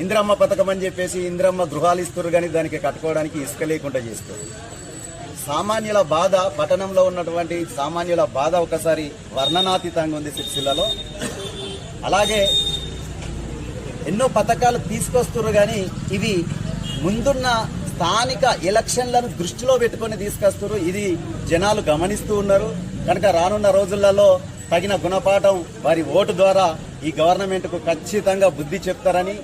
ఇందిరమ్మ పథకం అని చెప్పేసి ఇందిరమ్మ గృహాలు ఇస్తారు కానీ దానికి కట్టుకోవడానికి ఇసుక లేకుండా చేస్తారు సామాన్యుల బాధ పట్టణంలో ఉన్నటువంటి సామాన్యుల బాధ ఒకసారి వర్ణనాతీతంగా ఉంది సిరిసిల్లలో. అలాగే ఎన్నో పథకాలు తీసుకొస్తున్నారు కానీ ఇవి ముందున్న స్థానిక ఎలక్షన్లను దృష్టిలో పెట్టుకొని తీసుకొస్తారు ఇది జనాలు గమనిస్తూ ఉన్నారు. కనుక రానున్న రోజులలో తగిన గుణపాఠం వారి ఓటు ద్వారా ఈ గవర్నమెంట్కు ఖచ్చితంగా బుద్ధి చెప్తారని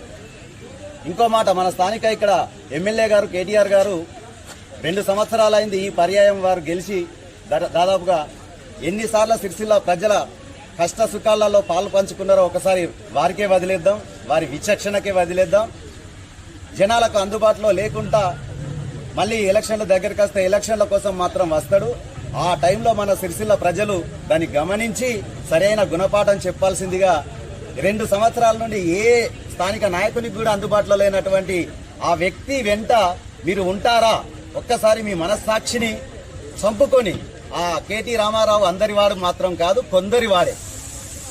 ఇంకో మాట మన స్థానిక ఇక్కడ ఎమ్మెల్యే గారు కేటీఆర్ గారు రెండు సంవత్సరాలైంది ఈ పర్యాయం వారు గెలిచి దాదాపుగా ఎన్నిసార్లు సిరిసిల్ల ప్రజల కష్ట సుఖాలలో పాలు పంచుకున్నారో ఒకసారి వారికే వదిలేద్దాం వారి విచక్షణకే వదిలేద్దాం. జనాలకు అందుబాటులో లేకుండా మళ్ళీ ఎలక్షన్ల దగ్గరికి వస్తే ఎలక్షన్ల కోసం మాత్రం వస్తాడు. ఆ టైంలో మన సిరిసిల్ల ప్రజలు దాన్ని గమనించి సరైన గుణపాఠం చెప్పాల్సిందిగా రెండు సంవత్సరాల నుండి ఏ స్థానిక నాయకునికి కూడా అందుబాటులో లేనటువంటి ఆ వ్యక్తి వెంట మీరు ఉంటారా? ఒక్కసారి మీ మనస్సాక్షిని చంపుకొని ఆ కేటీ రామారావు అందరి వాడు మాత్రం కాదు కొందరి వాడే.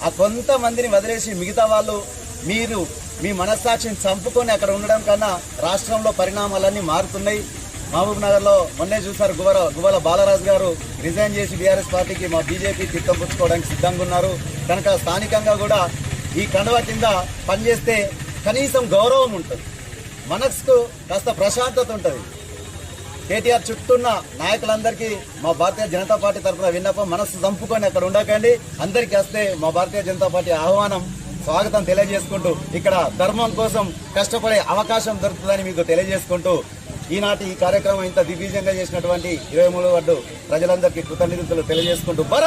ఆ కొంతమందిని వదిలేసి మిగతా వాళ్ళు మీరు మీ మనస్సాక్షిని చంపుకొని అక్కడ ఉండడం కన్నా రాష్ట్రంలో పరిణామాలన్నీ మారుతున్నాయి. మహబూబ్ నగర్లో మొన్నే చూశారు గువల గువల బాలరాజు గారు రిజైన్ చేసి బీఆర్ఎస్ పార్టీకి మా బీజేపీ తిట్టం పుచ్చుకోవడానికి సిద్ధంగా ఉన్నారు. కనుక స్థానికంగా కూడా ఈ కండవ కింద పనిచేస్తే కనీసం గౌరవం ఉంటుంది. మనసుకు కాస్త ప్రశాంతత ఉంటుంది. కేటీఆర్ చుట్టూన్న నాయకులందరికీ మా భారతీయ జనతా పార్టీ తరఫున విన్నపం మనస్సు చంపుకొని అక్కడ ఉండకండి. అందరికీ వస్తే మా భారతీయ జనతా పార్టీ ఆహ్వానం స్వాగతం తెలియజేసుకుంటూ ఇక్కడ ధర్మం కోసం కష్టపడే అవకాశం దొరుకుతుందని మీకు తెలియజేసుకుంటూ ఈనాటి ఈ కార్యక్రమం ఇంత దిగ్విజయంగా చేసినటువంటి ఇరవై మూడు వడ్డు ప్రజలందరికీ కృతజ్ఞతలు తెలియజేసుకుంటూ